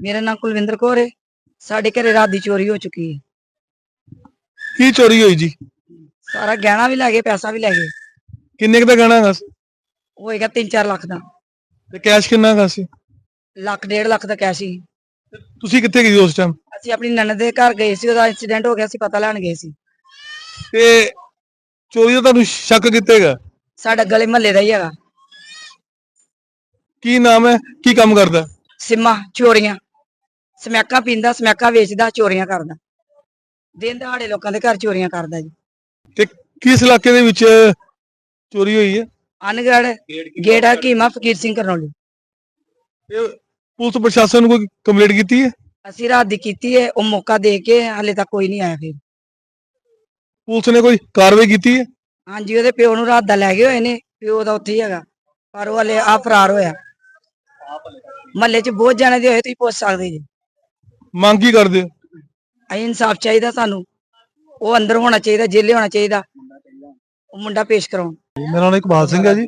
ਮੇਰਾ ਨਾਮ ਕੁਲਵਿੰਦਰ ਕੌਰ ਹੈ। ਸਾਡੇ ਘਰੇ ਰਾਤ ਦੀ ਚੋਰੀ ਹੋ ਚੁੱਕੀ ਹੈ। ਕੀ ਚੋਰੀ ਹੋਈ ਜੀ? ਸਾਰਾ ਗਹਿਣਾ ਵੀ ਲੈ ਗਏ ਪੈਸਾ ਵੀ ਲੈ ਗਏ। ਕਿੰਨੇ ਕੁ ਦਾ ਗਹਿਣਾ ਹੈਗਾ ਸੀ? ਹੋਏਗਾ 3-4 ਲੱਖ ਦਾ। ਤੇ ਕੈਸ਼ ਕਿੰਨਾ ਹੈਗਾ ਸੀ? ਲੱਖ ਡੇਢ ਲੱਖ ਦਾ ਕੈਸ਼ ਸੀ। ਤੁਸੀਂ ਕਿੱਥੇ ਗਏ ਉਸ ਟਾਈਮ ਅਸੀਂ ਆਪਣੀ ਨਨਦ ਦੇ ਘਰ ਗਏ ਸੀ ਉਹਦਾ ਐਕਸੀਡੈਂਟ ਹੋ ਗਿਆ ਸੀ ਪਤਾ ਲੈਣ ਗਏ ਸੀ। ਤੇ ਚੋਰੀ ਦਾ ਤੁਹਾਨੂੰ ਸ਼ੱਕ ਕਿੱਤੇਗਾ ਸਾਡਾ ਗਲੇ ਮਹੱਲੇ ਦਾ ਹੀ ਹੈਗਾ। ਕੀ ਨਾਮ ਹੈ? ਕੀ ਕੰਮ ਕਰਦਾ? ਸਿੰਮਾ ਚੋਰੀਆਂ। ਸਮੈਕਾ ਪੀਂਦਾ ਸਮੈਕਾ ਵੇਚਦਾ ਚੋਰੀਆਂ ਕਰਦਾ। ਦਿਨ ਦਿਹਾੜੇ ਲੋਕਾਂ ਦੇ ਘਰ ਚੋਰੀਆਂ ਕਰਦਾ ਜੀ। ਤੇ ਕਿਸ ਇਲਾਕੇ ਦੇ ਵਿੱਚ ਚੋਰੀ ਹੋਈ ਹੈ? ਅਨਗੜ ਗੇੜਾ ਕੀਮਾ ਫਕੀਰ ਸਿੰਘ ਕਰਨੋਲੀ। ਤੇ ਪੁਲਿਸ ਪ੍ਰਸ਼ਾਸਨ ਨੂੰ ਕੋਈ ਕੰਪਲੇਂਟ ਕੀਤੀ ਹੈ? ਅਸੀਂ ਰਾਤ ਦੀ ਕੀਤੀ ਹੈ ਉਹ ਮੌਕਾ ਦੇ ਕੇ ਹਾਲੇ ਤੱਕ ਕੋਈ ਨਹੀਂ ਆਇਆ ਫਿਰ। ਪੁਲਿਸ ਨੇ ਕੋਈ ਕਾਰਵਾਈ ਕੀਤੀ ਹੈ? ਹਾਂਜੀ ਉਹਦੇ ਪਿਓ ਨੂੰ ਰਾਤ ਦਾ ਲੈ ਗਏ ਹੋਏ ਨੇ ਪਿਓ ਦਾ ਉੱਥੇ ਹੀ ਹੈਗਾ ਪਰ ਉਹ ਹਲੇ ਆ ਫਰਾਰ ਹੋਇਆ। ਮਹੱਲੇ 'ਚ ਬਹੁਤ ਜਾਣੇ ਦੇ ਹੋਏ ਤੁਸੀਂ ਪੁੱਛ ਸਕਦੇ ਜੀ। ਮੰਗ ਕੀ ਕਰਦੇ ਹੋ? ਅਸੀਂ ਇਨਸਾਫ ਚਾਹੀਦਾ ਸਾਨੂੰ। ਉਹ ਅੰਦਰ ਹੋਣਾ ਚਾਹੀਦਾ ਜੇਲੇ ਹੋਣਾ ਚਾਹੀਦਾ। ਉਹ ਮੁੰਡਾ ਪੇਸ਼ ਕਰਾਉਣ। ਮੇਰਾ ਨਾਮ ਇਕਬਾਲ ਸਿੰਘ ਹੈ ਜੀ।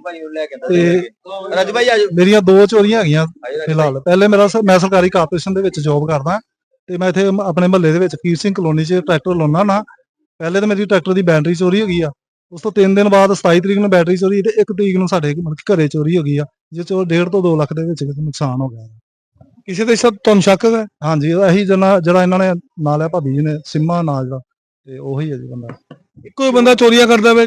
ਤੇ ਰਾਜੂ ਭਾਈ ਆਜੋ। ਮੇਰੀਆਂ ਦੋ ਚੋਰੀਆਂ ਹੈਗੀਆਂ ਫਿਲਹਾਲ। ਪਹਿਲੇ ਮੇਰਾ ਸ- ਮੈਂ ਸਰਕਾਰੀ ਕਾਰਪੋਰੇਸ਼ਨ ਦੇ ਵਿੱਚ ਜੌਬ ਕਰਦਾ। ਤੇ ਮੈਂ ਇੱਥੇ ਮ- ਆਪਣੇ ਮਹੱਲੇ ਦੇ ਵਿੱਚ ਕੀਰ ਸਿੰਘ ਕਲੋਨੀ 'ਚ ਟਰੈਕਟਰ ਲਾਉਣਾ ਨਾ। ਪਹਿਲੇ ਤਾਂ ਮੇਰੀ ਟਰੈਕਟਰ ਦੀ ਬੈਟਰੀ ਚੋਰੀ ਹੋ ਗਈ ਆ। ਉਸ ਤੋਂ 3 ਦਿਨ ਬਾਅਦ 27 ਤਰੀਕ ਨੂੰ ਬੈਟਰੀ ਚੋਰੀ ਤੇ 1 ਤਰੀਕ ਨੂੰ ਸਾਡੇ ਮਤਲਬ ਕਿ ਘਰੇ ਚੋਰੀ ਹੋ ਗਈ ਆ। ਜਿਸ ਚੋਂ 1.5 ਤੋਂ 2 ਲੱਖ ਦੇ ਵਿੱਚ ਨੁਕਸਾਨ ਹੋ ਗਿਆ। ਕਿਸੇ ਤੇ ਸ਼ੱਕ ਤੁਹਾਨੂੰ ਸ਼ੱਕ ਹੈ ਹਾਂਜੀ ਇਹੀ ਜਿਹੜਾ ਜਿਹੜਾ ਇਹਨਾਂ ਨੇ ਨਾਂ ਲਿਆ ਭਾਬੀ ਜੀ ਨੇ ਸਿੰਮਾ ਨਾਂ ਜਿਹੜਾ ਤੇ ਉਹੀ ਹੈ ਜੀ ਬੰਦਾ। ਇੱਕੋ ਹੀ ਬੰਦਾ ਚੋਰੀਆਂ ਕਰਦਾ ਵੇ?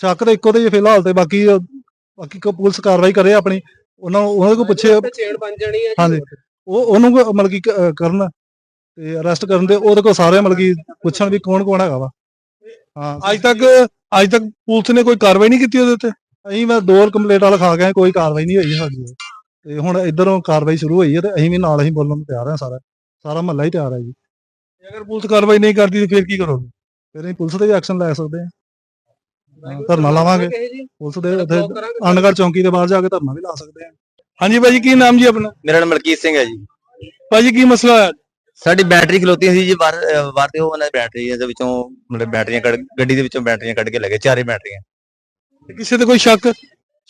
ਸ਼ੱਕ ਤਾਂ ਇੱਕੋ ਤੇ ਹੀ ਹੈ ਫਿਲਹਾਲ ਤੇ ਬਾਕੀ ਬਾਕੀ ਕੋ ਪੁਲਿਸ ਕਾਰਵਾਈ ਕਰੇ ਆਪਣੀ ਉਹਨਾਂ ਨੂੰ ਉਹਨਾਂ ਕੋਲ ਪੁੱਛੇ ਚੇੜ ਬਣ ਜਾਣੀ ਹੈ ਹਾਂਜੀ ਉਹ ਉਹਨੂੰ ਕੋ- ਮਤਲਬ ਕਿ ਕਰਨ ਤੇ ਅਰੈਸਟ ਕਰਨ ਦੇ ਉਹਦੇ ਕੋਲ ਸਾਰੇ ਮਤਲਬ ਕਿ ਪੁੱਛਣ ਵੀ ਕੌਣ ਕੌਣ ਹੈਗਾ ਵਾ। ਹਾਂ। ਅੱਜ ਤੱਕ ਅੱਜ ਤੱਕ ਪੁਲਿਸ ਨੇ ਕੋਈ ਕਾਰਵਾਈ ਨਹੀਂ ਕੀਤੀ ਉਹਦੇ ਉੱਤੇ? ਅਸੀਂ ਮੈਂ ਦੋ ਕੰਪਲੇਂਟ ਲਿਖਾ ਗਏ ਕੋਈ ਕਾਰਵਾਈ ਨਹੀਂ ਹੋਈ ਸਾਡੀ। ਤੇ ਹੁਣ ਇਧਰੋਂ ਕਾਰਵਾਈ ਸ਼ੁਰੂ ਹੋਈ ਹੈ ਤੇ ਅਸੀਂ ਵੀ ਨਾਲ ਅਸੀਂ ਬੋਲਣ ਨੂੰ ਤਿਆਰ ਹਾਂ ਸਾਰਾ ਸਾਰਾ ਮਹੱਲਾ ਹੀ ਤਿਆਰ ਹੈ ਜੀ। ਅਗਰ ਪੁਲਿਸ ਕਾਰਵਾਈ ਨਹੀਂ ਕਰਦੀ ਤਾਂ ਫਿਰ ਕੀ ਕਰੋਗੇ? ਫਿਰ ਅਸੀਂ ਪੁਲਿਸ ਤੇ ਵੀ ਐਕਸ਼ਨ ਲੈ ਸਕਦੇ ਹਾਂ। ਧਰਨਾ ਲਾਵਾਂਗੇ। ਪੁਲਿਸ ਦੇ ਉੱਥੇ ਅਨਗੜ ਚੌਂਕੀ ਦੇ ਬਾਹਰ ਜਾ ਕੇ ਧਰਨਾ ਵੀ ਲਾ ਸਕਦੇ ਹਾਂ। ਹਾਂਜੀ ਭਾਜੀ ਕੀ ਨਾਮ ਜੀ ਆਪਣਾ? ਮੇਰਾ ਨਾਮ ਮਲਕੀਤ ਸਿੰਘ ਹੈ ਜੀ। ਭਾਜੀ ਕੀ ਮਸਲਾ ਹੋਇਆ? ਸਾਡੀ ਬੈਟਰੀ ਖਲੋਤੀ ਸੀ ਜੀ ਬਾਹਰ ਬਾਹਰ ਤੇ ਉਹ ਉਹਨਾਂ ਦੀ ਬੈਟਰੀ ਦੇ ਵਿੱਚੋਂ ਮਤਲਬ ਬੈਟਰੀਆਂ ਕੱਢ ਗੱਡੀ ਦੇ ਵਿੱਚੋਂ ਬੈਟਰੀਆਂ ਕੱਢ ਕੇ ਲੈ ਗਏ ਚਾਰੇ ਬੈਟਰੀਆਂ। ਕਿਸੇ ਤੇ ਕੋਈ ਸ਼ੱਕ?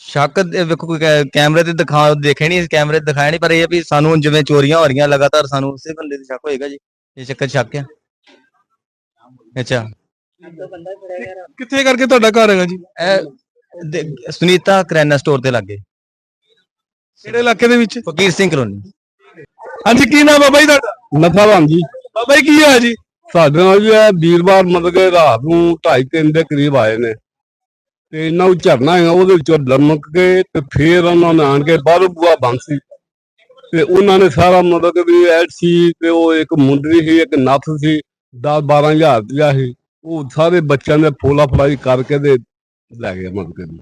ਸ਼ੱਕ ਦੇ ਵੇਖੋ ਕੋਈ ਕੈ- ਕੈਮਰੇ ਤੇ ਦਿਖਾ ਦੇਖੇ ਨਹੀਂ ਕੈਮਰੇ ਤੇ ਦਿਖਾਇਆ ਨਹੀਂ ਪਰ ਇਹ ਆ ਵੀ ਸਾਨੂੰ ਜਿਵੇਂ ਚੋਰੀਆਂ ਹੋ ਰਹੀਆਂ ਲਗਾਤਾਰ ਸਾਨੂੰ ਉਸੇ ਬੰਦੇ ਤੇ ਸ਼ੱਕ ਹੋਏਗਾ ਜੀ। ਇਹ ਚੱਕਰ ਸ਼ੱਕ ਆ। ਅੱਛਾ। ਕਿੱਥੇ ਕਰਕੇ ਤੁਹਾਡਾ ਘਰ ਹੈਗਾ ਜੀ? ਇਹ ਦੇ- ਸੁਨੀਤਾ ਕਰਿਆਨਾ ਸਟੋਰ ਤੇ ਲੱਗੇ। ਕਿਹੜੇ ਇਲਾਕੇ ਦੇ ਵਿੱਚ? ਫਕੀਰ ਸਿੰਘ ਕਲੋਨੀ। ਹਾਂਜੀ ਕੀ ਨਾਮ ਬਾਬਾ ਜੀ ਤੁਹਾਡਾ? ਨਥਾਰਾਮ ਜੀ। ਬਾਬਾ ਜੀ ਕੀ ਹੋਇਆ ਜੀ? ਸਾਡੇ ਨਾਲ ਜੀ ਇਹ ਵੀਰਵਾਰ ਮਤਲਬ ਕਿ ਰਾਤ ਨੂੰ 2:30 ਦੇ ਕਰੀਬ ਆਏ ਨੇ। ਤੇ ਇਹਨਾਂ ਨੂੰ ਝਰਨਾ ਹੈ ਉਹਦੇ ਵਿੱਚੋਂ ਲਮਕ ਕੇ ਤੇ ਫੇਰ ਉਹਨਾਂ ਨੇ ਆਣ ਕੇ ਬਾਹਰੋਂ ਬੂਆ ਬੰਦ ਸੀ। ਤੇ ਉਹਨਾਂ ਨੇ ਸਾਰਾ ਮਤਲਬ ਕਿ ਵੀ ਐਡ ਸੀ ਤੇ ਉਹ ਇੱਕ ਮੁੰਦਰੀ ਸੀ ਇੱਕ ਨੱਥ ਸੀ 10 12000 ਰੁਪਇਆ ਸੀ। ਉਹ ਸਾਰੇ ਬੱਚਿਆਂ ਦੇ ਫੋਲਾ ਫਲਾਈ ਕਰਕੇ ਤੇ ਲੈ ਗਏ ਮਤਲਬ ਕਿ।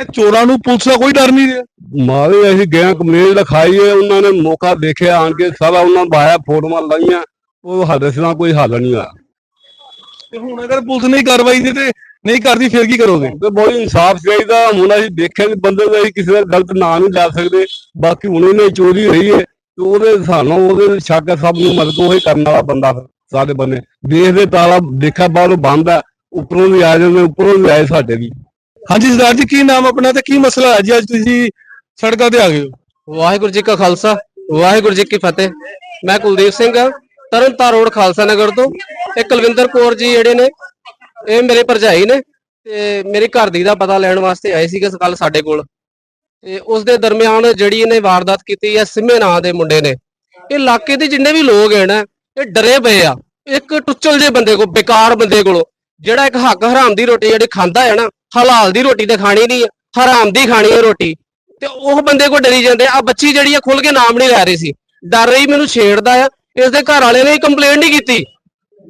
ਇਹ ਚੋਰਾਂ ਨੂੰ ਪੁਲਿਸ ਦਾ ਕੋਈ ਡਰ ਨਹੀਂ ਰਿਹਾ? ਮਾਰੇ ਅਸੀਂ ਗਏ ਕੰਪਲੇਂਟ ਲਿਖਾਈ ਹੈ ਉਹਨਾਂ ਨੇ ਮੌਕਾ ਦੇਖਿਆ ਆਣ ਕੇ ਸਾਰਾ ਉਹਨਾਂ ਬਾਇਆ ਫੋਟੋਆਂ ਲਾਈਆਂ। ਉਹ ਸਾਡੇ ਸਿਰਾਂ ਕੋਈ ਹੱਲ ਨਹੀਂ ਹੋਇਆ। ਤੇ ਹੁਣ ਅਗਰ ਪੁਲਿਸ ਨਹੀਂ ਕਾਰਵਾਈ ਦੀ ਤੇ ਨਹੀਂ ਕਰਦੀ ਫਿਰ ਕੀ ਕਰੋਗੇ? ਤੇ ਬਹੁਤ ਇਨਸਾਫ ਚਾਹੀਦਾ। ਹੁਣ ਅਸੀਂ ਦੇਖਿਆ ਕਿ ਬੰਦੇ ਦਾ ਅਸੀਂ ਕਿਸੇ ਦਾ ਗਲਤ ਨਾਂ ਨਹੀਂ ਲੈ ਸਕਦੇ। ਬਾਕੀ ਹੁਣ ਇਹਨੇ ਚੋਰੀ ਹੋਈ ਹੈ ਤੇ ਉਹਦੇ ਸਾਨੂੰ ਉਹਦੇ ਸ਼ੱਕ ਹੈ ਸਭ ਨੂੰ ਮਦਦ ਉਹੀ ਕਰਨ ਵਾਲਾ ਬੰਦਾ ਸਾਡੇ ਬੰਨੇ ਦੇਖਦੇ ਤਾਲਾ ਦੇਖਿਆ ਬਾਹਰੋਂ ਬੰਦ ਹੈ ਉੱਪਰੋਂ ਵੀ ਆ ਜਾਂਦੇ ਉੱਪਰੋਂ ਵੀ ਆਏ ਸਾਡੇ ਵੀ। ਹਾਂਜੀ ਸਰਦਾਰ ਜੀ ਕੀ ਨਾਮ ਆਪਣਾ ਤੇ ਕੀ ਮਸਲਾ ਹੈ ਜੀ? ਅੱਜ ਤੁਸੀਂ ਸੜਕਾਂ ਤੇ ਆ ਗਏ ਹੋ। ਵਾਹਿਗੁਰੂ ਜੀ ਕਾ ਖਾਲਸਾ ਵਾਹਿਗੁਰੂ ਜੀ ਕੀ ਫਤਿਹ। ਮੈਂ ਕੁਲਦੀਪ ਸਿੰਘ ਤਰਨਤਾਰਨ ਰੋਡ ਖਾਲਸਾ ਨਗਰ ਤੋਂ। ਇਹ ਕੁਲਵਿੰਦਰ ਕੌਰ ਜੀ ਜਿਹੜੇ ਨੇ ਇਹ ਮੇਰੇ ਭਰਜਾਈ ਨੇ ਤੇ ਮੇਰੇ ਘਰ ਦੀ ਦਾ ਪਤਾ ਲੈਣ ਵਾਸਤੇ ਆਏ ਸੀਗੇ ਕੱਲ ਸਾਡੇ ਕੋਲ। ਤੇ ਉਸ ਦੇ ਦਰਮਿਆਨ ਜਿਹੜੀ ਇਹਨੇ ਵਾਰਦਾਤ ਕੀਤੀ ਹੈ ਸਿੰਮੇ ਨਾਂ ਦੇ ਮੁੰਡੇ ਨੇ। ਇਹ ਇਲਾਕੇ ਦੇ ਜਿੰਨੇ ਵੀ ਲੋਕ ਹੈ ਨਾ, ਇਹ ਡਰੇ ਪਏ ਆ। ਇੱਕ ਟੁੱਚਲ ਜੇ ਬੰਦੇ ਕੋ ਬੇਕਾਰ ਬੰਦੇ ਕੋਲੋਂ, ਜਿਹੜਾ ਇੱਕ ਹੱਕ ਹਰਾਮ ਦੀ ਰੋਟੀ ਜਿਹੜੀ ਖਾਂਦਾ ਹੈ ਨਾ, ਹਲਾਲ ਦੀ ਰੋਟੀ ਤੇ ਖਾਣੀ ਨਹੀਂ ਹਰਾਮ ਦੀ ਖਾਣੀ ਹੈ ਰੋਟੀ। ਤੇ ਉਹ ਬੰਦੇ ਕੋ ਡਰੀ ਜਾਂਦੇ ਆ। ਬੱਚੀ ਜਿਹੜੀ ਆ ਖੁੱਲ ਕੇ ਨਾਮ ਨਹੀਂ ਲੈ ਰਹੀ ਸੀ। ਡਰ ਰਹੀ ਮੈਨੂੰ ਛੇੜਦਾ ਆ। ਇਸ ਦੇ ਘਰ ਵਾਲੇ ਨੇ ਕੰਪਲੇਂਟ ਨਹੀਂ ਕੀਤੀ।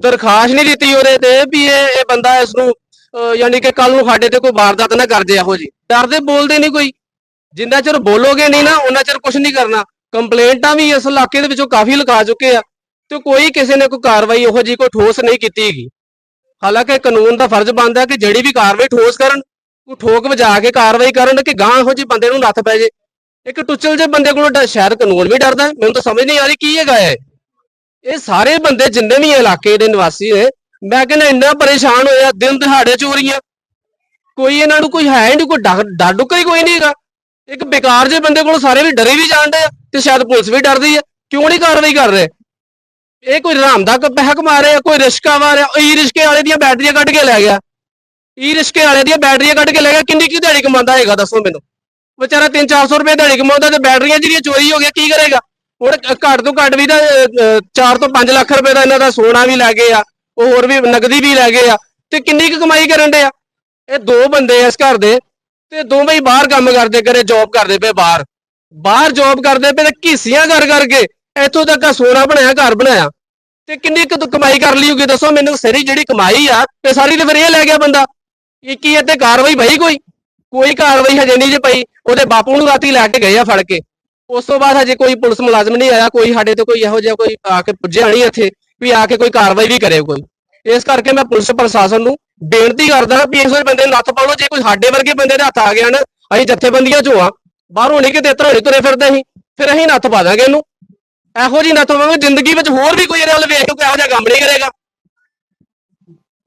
ਦਰਖਾਸਤ ਨਹੀਂ ਦਿੱਤੀ ਉਹਦੇ ਤੇ ਵੀ ਇਹ ਇਹ ਬੰਦਾ ਇਸ ਨੂੰ ਯਾਨੀ ਕਿ ਕੱਲ ਨੂੰ ਸਾਡੇ ਤੇ ਕੋਈ ਵਾਰਦਾਤ ਨਾ ਕਰ ਜੇ ਇਹੋ ਜੀ ਡਰਦੇ ਬੋਲਦੇ ਨਹੀਂ ਕੋਈ। ਜਿੰਨਾ ਚਿਰ ਬੋਲੋਗੇ ਨਹੀਂ ਨਾ ਉਹਨਾਂ ਚਿਰ ਕੁਝ ਨਹੀਂ ਕਰਨਾ। ਕੰਪਲੇਂਟਾਂ ਵੀ ਇਸ ਇਲਾਕੇ ਦੇ ਵਿੱਚੋਂ ਕਾਫੀ ਲਗਾ ਚੁੱਕੇ ਆ ਤੇ ਕੋਈ ਕਿਸੇ ਨੇ ਕੋਈ ਕਾਰਵਾਈ ਇਹੋ ਜੀ ਕੋਈ ਠੋਸ ਨਹੀਂ ਕੀਤੀ ਹੈਗੀ। ਹਾਲਾਂਕਿ ਕਾਨੂੰਨ ਦਾ ਫਰਜ਼ ਬਣਦਾ ਕਿ ਜਿਹੜੀ ਵੀ ਕਾਰਵਾਈ ਠੋਸ ਕਰਨ, ਉਹ ਠੋਕ ਵਜਾ ਕੇ ਕਾਰਵਾਈ ਕਰਨ ਕਿ ਗਾਂ ਇਹੋ ਜਿਹੇ ਬੰਦੇ ਨੂੰ ਨੱਥ ਪੈ ਜੇ। ਇੱਕ ਟੁੱਚਲ ਜੇ ਬੰਦੇ ਕੋਲੋਂ ਡ- ਸ਼ਾਇਦ ਕਾਨੂੰਨ ਵੀ ਡਰਦਾ ਮੈਨੂੰ ਤਾਂ ਸਮਝ ਨਹੀਂ ਆ ਰਹੀ ਕੀ ਹੈਗਾ ਇਹ। ਇਹ ਸਾਰੇ ਬੰਦੇ ਜਿੰਨੇ ਵੀ ਇਲਾਕੇ ਦੇ ਨਿਵਾਸੀ ਨੇ, ਮੈਂ ਕਹਿੰਦਾ ਇੰਨਾ ਪਰੇਸ਼ਾਨ ਹੋਇਆ, ਦਿਨ ਦਿਹਾੜੇ ਚੋਰੀਆਂ। ਕੋਈ ਇਹਨਾਂ ਨੂੰ ਕੋਈ ਹੈ ਨਹੀਂ, ਕੋਈ ਡਰ ਡਰ ਡੁੱਕਾ ਹੀ ਕੋਈ ਨਹੀਂ ਹੈਗਾ। ਇੱਕ ਬੇਕਾਰ ਜੇ ਬੰਦੇ ਕੋਲ ਸਾਰੇ ਵੀ ਡਰੇ ਵੀ ਜਾਣਦੇ ਆ ਤੇ ਸ਼ਾਇਦ ਪੁਲਿਸ ਵੀ ਡਰਦੀ ਹੈ ਕਿਉਂ ਨਹੀਂ ਕਾਰਵਾਈ ਕਰ ਰਹੇ? ਇਹ ਕੋਈ ਰਾਮ ਦਾ ਕ- ਪੈਸਾ ਕਮਾ ਰਿਹਾ, ਕੋਈ ਰਿਸ਼ਕਾ ਵਾ ਰਿਹਾ ਈ ਰਿਸ਼ਕੇ ਵਾਲੇ ਦੀਆਂ ਬੈਟਰੀਆਂ ਕੱਢ ਕੇ ਲੈ ਗਿਆ। ਈ ਰਿਸ਼ਕੇ ਵਾਲੇ ਦੀਆਂ ਬੈਟਰੀਆਂ ਕੱਢ ਕੇ ਲੈ ਗਿਆ, ਕਿੰਨੀ ਕੀ ਦਿਹਾੜੀ ਕਮਾਉਂਦਾ ਹੈਗਾ, ਦੱਸੋ ਮੈਨੂੰ। ਵਿਚਾਰਾ 3-400 ਰੁਪਏ ਦਿਹਾੜੀ ਕਮਾਉਂਦਾ ਤੇ ਬੈਟਰੀਆਂ ਜਿਹੜੀਆਂ ਚੋਰੀ ਹੋ ਗਿਆ ਕੀ ਕਰੇਗਾ? ਹੁਣ ਘੱਟ ਤੋਂ ਘੱਟ ਵੀ ਤਾਂ 4 ਤੋਂ 5 ਲੱਖ ਰੁਪਏ ਦਾ ਇਹਨਾਂ ਦਾ ਸੋਨਾ ਵੀ ਲੈ ਗਏ ਆ, ਉਹ ਹੋਰ ਵੀ ਨਗਦੀ ਵੀ ਲੈ ਗਏ ਆ, ਤੇ ਕਿੰਨੀ ਕੁ ਕਮਾਈ ਕਰਨ ਦੇ ਆ? ਇਹ ਦੋ ਬੰਦੇ ਆ ਇਸ ਘਰ ਦੇ, ਤੇ ਦੋਵੇਂ ਹੀ ਬਾਹਰ ਕੰਮ ਕਰਦੇ ਕਰੇ ਜੌਬ ਕਰਦੇ ਪਏ ਬਾਹਰ। ਬਾਹਰ ਜੌਬ ਕਰਦੇ ਪਏ ਤੇ ਘੀਸੀਆਂ ਕਰ ਕਰਕੇ ਇੱਥੋਂ ਤੱਕ ਆ ਸੋਨਾ ਬਣਾਇਆ, ਘਰ ਬਣਾਇਆ। ਤੇ ਕਿੰਨੀ ਕੁ ਕਮਾਈ ਕਰ ਲਈ ਹੋਗੀ ਦੱਸੋ ਮੈਨੂੰ ਸਰੀ ਜਿਹੜੀ ਕਮਾਈ ਆ, ਤੇ ਸਾਰੀ ਤੇ ਫਿਰ ਇਹ ਲੈ ਗਿਆ ਬੰਦਾ। ਇਹ ਕੀ ਇੱਥੇ ਕਾਰਵਾਈ ਭਈ ਕੋਈ? ਕੋਈ ਕਾਰਵਾਈ ਹਜੇ ਨਹੀਂ ਜੇ ਪਈ, ਉਹਦੇ ਬਾਪੂ ਨੂੰ ਰਾਤੀ ਲੈ ਕੇ ਗਏ ਆ ਫੜ ਕੇ। ਉਸ ਤੋਂ ਬਾਅਦ ਹਜੇ ਕੋਈ ਪੁਲਿਸ ਮੁਲਾਜ਼ਮ ਨਹੀਂ ਆਇਆ, ਕੋਈ ਸਾਡੇ ਤੇ ਕੋਈ ਇਹੋ ਜਿਹਾ ਕੋਈ ਆ ਕੇ ਪੁੱਜਿਆ ਨਹੀਂ ਇੱਥੇ ਵੀ ਆ ਕੇ ਕੋਈ ਕਾਰਵਾਈ ਵੀ ਕਰੇ ਕੋਈ। ਇਸ ਕਰਕੇ ਮੈਂ ਪੁਲਿਸ ਪ੍ਰਸ਼ਾਸਨ ਨੂੰ ਬੇਨਤੀ ਕਰਦਾ ਵੀ ਇਸ ਵਾਰ ਬੰਦੇ ਨੂੰ ਨੱਥ ਪਾਲੋ ਜੇ ਕੋਈ ਸਾਡੇ ਵਰਗੇ ਬੰਦੇ ਦੇ ਹੱਥ ਆ ਗਿਆ ਨਾ, ਅਸੀਂ ਜੱਥੇਬੰਦੀਆਂ ਚੋਂ ਆ। ਬਾਹਰੋਂ ਨਹੀਂ ਕਿਤੇ ਤਰ੍ਹਾਂ ਤੁਰੇ ਫਿਰਦੇ ਅਸੀਂ, ਫਿਰ ਅਸੀਂ ਨੱਥ ਪਾ ਦਾਂਗੇ ਇਹਨੂੰ। ਇਹੋ ਜੀ ਨੱਥ ਪਾਵਾਂਗੇ, ਜ਼ਿੰਦਗੀ ਵਿੱਚ ਹੋਰ ਵੀ ਕੋਈ ਇਹਦੇ ਵੱਲ ਵੇਖ ਕੇ ਇਹੋ ਜਿਹਾ ਕੰਮ ਨਹੀਂ ਕਰੇਗਾ।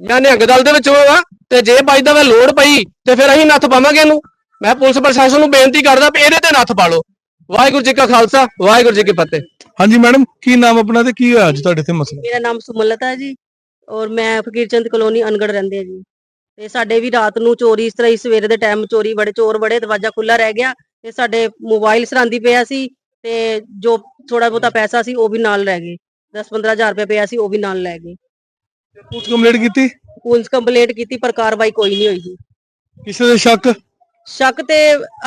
ਮੈਂ ਨਿਹੰਗ ਦਲ ਦੇ ਵਿੱਚ ਹੋਵਾਂ ਤੇ ਜੇ ਬਾਈ ਦਾ ਵੇ ਲੋੜ ਪਈ, ਤੇ ਫਿਰ ਅਸੀਂ ਨੱਥ ਪਾਵਾਂਗੇ ਇਹਨੂੰ। ਮੈਂ ਪੁਲਿਸ ਪ੍ਰਸ਼ਾਸਨ ਨੂੰ ਬੇਨਤੀ ਕਰਦਾ ਵੀ ਇਹਦੇ ਤੇ ਨੱਥ ਪਾ ਲਓ। ਵਾਹਿਗੁਰੂ ਜੀ ਕਾ ਖਾਲਸਾ ਵਾਹਿਗੁਰੂ ਜੀ ਕੀ ਫਤਿਹ। ਹਾਂਜੀ ਮੈਡਮ ਕੀ ਨਾਮ ਆਪਣਾ ਤੇ ਕੀ ਹੋਇਆ ਅੱਜ ਤੁਹਾਡੇ ਇੱਥੇ ਮਸਲਾ? ਮੇਰਾ ਨਾਮ ਸੁਮਲਤਾ ਜੀ ਔਰ ਮੈਂ ਫਕੀਰਚੰਦ ਕਲੋਨੀ ਅਨਗੜ ਰਹਿੰਦੇ ਆ ਜੀ। ਤੇ ਸਾਡੇ ਵੀ ਰਾਤ ਨੂੰ ਚੋਰੀ ਇਸ ਤਰ੍ਹਾਂ ਹੀ ਸਵੇਰੇ ਦੇ ਟਾਈਮ ਚੋਰੀ ਬੜੇ ਚੋਰ ਬੜੇ ਦਰਵਾਜ਼ਾ ਖੁੱਲਾ ਰਹਿ ਗਿਆ ਤੇ ਸਾਡੇ ਮੋਬਾਈਲ ਸਰਾਂਦੀ ਪਿਆ ਸੀ ਤੇ ਜੋ ਥੋੜਾ ਬਹੁਤਾ ਪੈਸਾ ਸੀ ਉਹ ਵੀ ਨਾਲ ਲੈ ਗਏ। 10 ਹਜ਼ਾਰ ਰੁਪਏ ਪਿਆ ਸੀ ਉਹ ਵੀ ਨਾਲ ਲੈ ਗਏ। ਪੁਲਿਸ ਕੰਪਲੇਂਟ ਕੀਤੀ? ਪੁਲਿਸ ਕੰਪਲੇਂਟ ਕੀਤੀ ਪਰ ਕਾਰਵਾਈ ਕੋਈ ਨਹੀਂ ਹੋਈ ਜੀ। ਕਿਸੇ ਦੇ ਸ਼ੱਕ? ਸ਼ੱਕ ਤੇ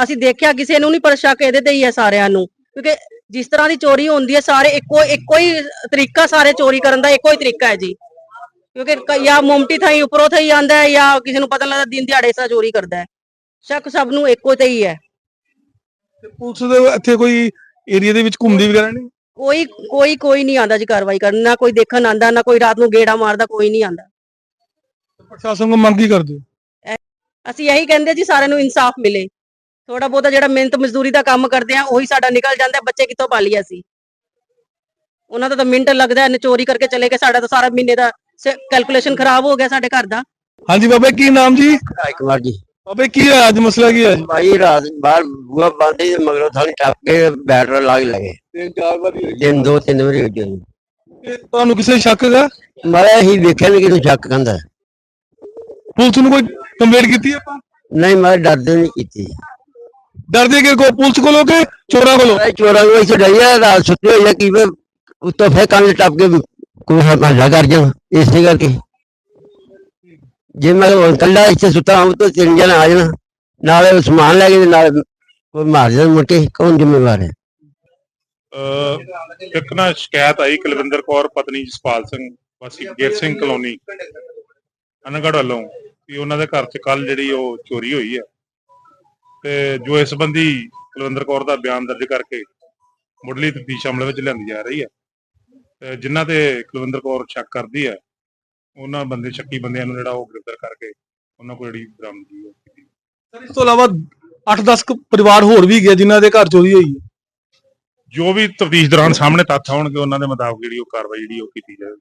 ਅਸੀਂ ਦੇਖਿਆ ਕਿਸੇ ਨੂੰ ਨਹੀਂ ਪਰ ਸ਼ੱਕ ਇਹਦੇ ਤੇ ਹੀ ਹੈ ਸਾਰਿਆਂ ਨੂੰ। ਕਿਉਂਕਿ ਜਿਸ ਤਰ੍ਹਾਂ ਦੀ ਚੋਰੀ ਹੁੰਦੀ ਹੈ ਸਾਰੇ ਇੱਕੋ ਇੱਕੋ ਹੀ ਤਰੀਕਾ ਸਾਰੇ ਚੋਰੀ ਕਰਨ ਦਾ ਇੱਕੋ ਹੀ ਤਰੀਕਾ ਹੈ ਜੀ। ਕਿਉਂਕਿ ਜਾਂ ਮੁਮਟੀ ਥਾਈ ਉੱਪਰੋਂ ਥਾਈ ਆਂਦਾ ਹੈ ਜਾਂ ਕਿਸੇ ਨੂੰ ਪਤਾ ਨੀ ਲੱਗਦਾ ਦਿਨ ਦਿਹਾੜੇ ਸਾ ਚੋਰੀ ਕਰਦਾ ਹੈ। ਸ਼ੱਕ ਸਭ ਨੂੰ ਇੱਕੋ ਤੇ ਹੀ ਹੈ। ਤੇ ਪੁਲਿਸ ਦੇ ਇੱਥੇ ਕੋਈ ਏਰੀਆ ਦੇ ਵਿੱਚ ਘੁੰਮਦੀ ਵਗੈਰਾ ਨਹੀਂ? ਕੋਈ ਕੋਈ ਕੋਈ ਨਹੀਂ ਆਂਦਾ ਜੀ ਕਾਰਵਾਈ ਕਰਨ ਨਾ ਕੋਈ ਦੇਖਣ ਆਂਦਾ ਨਾ ਕੋਈ ਰਾਤ ਨੂੰ ਗੇੜਾ ਮਾਰਦਾ ਕੋਈ ਨਹੀਂ ਆਂਦਾ। ਪ੍ਰਸ਼ਾਸਨ ਕੋ ਮੰਗ ਕੀ ਕਰਦੇ ਅਸੀਂ ਇਹੀ ਕਹਿੰਦੇ ਜੀ ਸਾਰਿਆਂ ਨੂੰ ਇਨਸਾਫ ਮਿਲੇ। ਥੋੜਾ ਬਹੁਤਾ ਜਿਹੜਾ ਮਿਹਨਤ ਮਜ਼ਦੂਰੀ ਦਾ ਕੰਮ ਕਰਦੇ ਆ ਉਹੀ ਸਾਡਾ ਨਿਕਲ ਜਾਂਦਾ ਹੈ, ਬੱਚੇ ਕਿੱਥੋਂ ਪਾਲੀ ਅਸੀਂ? ਉਹਨਾਂ ਦਾ ਤਾਂ ਮਿੰਟ ਲੱਗਦਾ ਹੈ ਚੋਰੀ ਕਰਕੇ ਚਲੇ ਗਏ ਸਾਡਾ ਤਾਂ ਸਾਰਾ ਮਹੀਨੇ ਦਾ ਕੈਲਕੂਲੇਸ਼ਨ ਖਰਾਬ ਹੋ ਗਿਆ ਸਾਡੇ ਘਰ ਦਾ। ਹਾਂਜੀ ਬਾਬਾ ਕੀ ਨਾਮ ਜੀ? ਰਾਜ ਕੁਮਾਰ ਜੀ। ਬਾਬੇ ਕੀ ਹੋਇਆ ਅੱਜ ਮਸਲਾ ਕੀ ਜੀ? ਭਾਈ ਰਾਤ ਬਾਹਰ ਬੂਆ ਬੰਦ ਸੀ ਮਗਰੋਂ ਥਾਲੀ ਟੱਪ ਕੇ ਬੈਟਰ ਲਾ ਕੇ ਲਗੇ ਤਿੰਨ ਚਾਰ ਵਾਰੀ ਦਿਨ ਦੋ ਤਿੰਨ ਵਾਰੀ ਹੋ ਗਈ ਤੁਹਾਨੂੰ ਕਿਸੇ ਸ਼ੱਕ ਹੈਗਾ? ਮੈਂ ਹੀ ਵੇਖਿਆ ਨਹੀਂ ਕਿਹਨੂੰ ਸ਼ੱਕ ਕੰਦਾ ਪੁਲਿਸ ਨੂੰ ਕੋਈ ਕੰਪਲੇਂਟ ਕੀਤੀ ਆਪਾਂ? ਨਹੀਂ ਮੈਂ ਡਰਦੇ ਨਹੀਂ ਕੀਤੀ। ਡਰਦੇ ਕਿ ਕੋ ਪੁਲਿਸ ਕੋਲੋਂ ਕਿ ਚੋਰਾਂ ਕੋਲੋਂ? ਮੈਂ ਚੋਰਾਂ ਨੂੰ ਇੱਥੇ ਡਈਆ ਰਾਤ ਸੁੱਤੇ ਹੋਈ ਆ ਕੀ ਮੈਂ ਉੱਤੋਂ ਫੇਰ ਕੰਨ ਟੱਪ ਕੇ ਕੋਈ ਹਮਲਾ ਕਰ ਜਾ ਇਸੇ ਕਰਕੇ। ਜੇ ਮੈਂ ਕੱਲਾ ਇੱਥੇ ਸੁੱਤਾ ਹਾਂ ਤਾਂ ਤਿੰਨ ਜਣ ਆ ਜਾਣਾ। ਨਾਲੇ ਉਹ ਸਮਾਨ ਲੈ ਕੇ ਨਾਲ ਕੋਈ ਮਾਰ ਜਾਣ ਮੁੜ ਕੇ ਕੌਣ ਜ਼ਿੰਮੇਵਾਰ ਹੈ? ਇੱਕ ਨਾ ਸ਼ਿਕਾਇਤ ਆਈ ਕੁਲਵਿੰਦਰ ਕੌਰ ਪਤਨੀ ਜਸਪਾਲ ਸਿੰਘ ਵਾਸੀ ਗੇਰ ਸਿੰਘ ਕਲੋਨੀ ਅਨਗੜ ਵੱਲੋਂ। ਕਿ ਉਹਨਾਂ ਦੇ ਘਰ 'ਚ ਕੱਲ ਜਿਹੜੀ ਉਹ ਚੋਰੀ ਹੋਈ ਹੈ ਤੇ ਜੋ ਇਸ ਸੰਬੰਧੀ ਕੁਲਵਿੰਦਰ ਕੌਰ ਦਾ ਬਿਆਨ ਦਰਜ ਕਰਕੇ ਮੁੱਢਲੀ ਤਫਤੀਸ਼ ਅਮਲ ਵਿੱਚ ਲਿਆਂਦੀ ਜਾ ਰਹੀ ਹੈ ਤੇ ਜਿਨ੍ਹਾਂ ਤੇ ਕੁਲਵਿੰਦਰ ਕੌਰ ਸ਼ੱਕ ਕਰਦੀ ਹੈ ਉਹਨਾਂ ਬੰਦੇ ਸ਼ੱਕੀ ਬੰਦਿਆਂ ਨੂੰ ਜਿਹੜਾ ਉਹ ਗ੍ਰਿਫਤਾਰ ਕਰਕੇ ਉਹਨਾਂ ਕੋਲ ਜਿਹੜੀ ਬਰਾਮਦਗੀ ਕੀਤੀ ਸਰ ਇਸ ਤੋਂ ਇਲਾਵਾ 8-10 ਪਰਿਵਾਰ ਹੋਰ ਵੀ ਗਏ ਜਿਨ੍ਹਾਂ ਦੇ ਘਰ ਚੋਰੀ ਹੋਈ ਹੈ। ਜੋ ਵੀ ਤਫਤੀਸ਼ ਦੌਰਾਨ ਸਾਹਮਣੇ ਤੱਥ ਆਉਣਗੇ ਉਹਨਾਂ ਦੇ ਮੁਤਾਬਕ ਜਿਹੜੀ ਉਹ ਕਾਰਵਾਈ ਜਿਹੜੀ ਉਹ ਕੀਤੀ ਜਾਵੇਗੀ।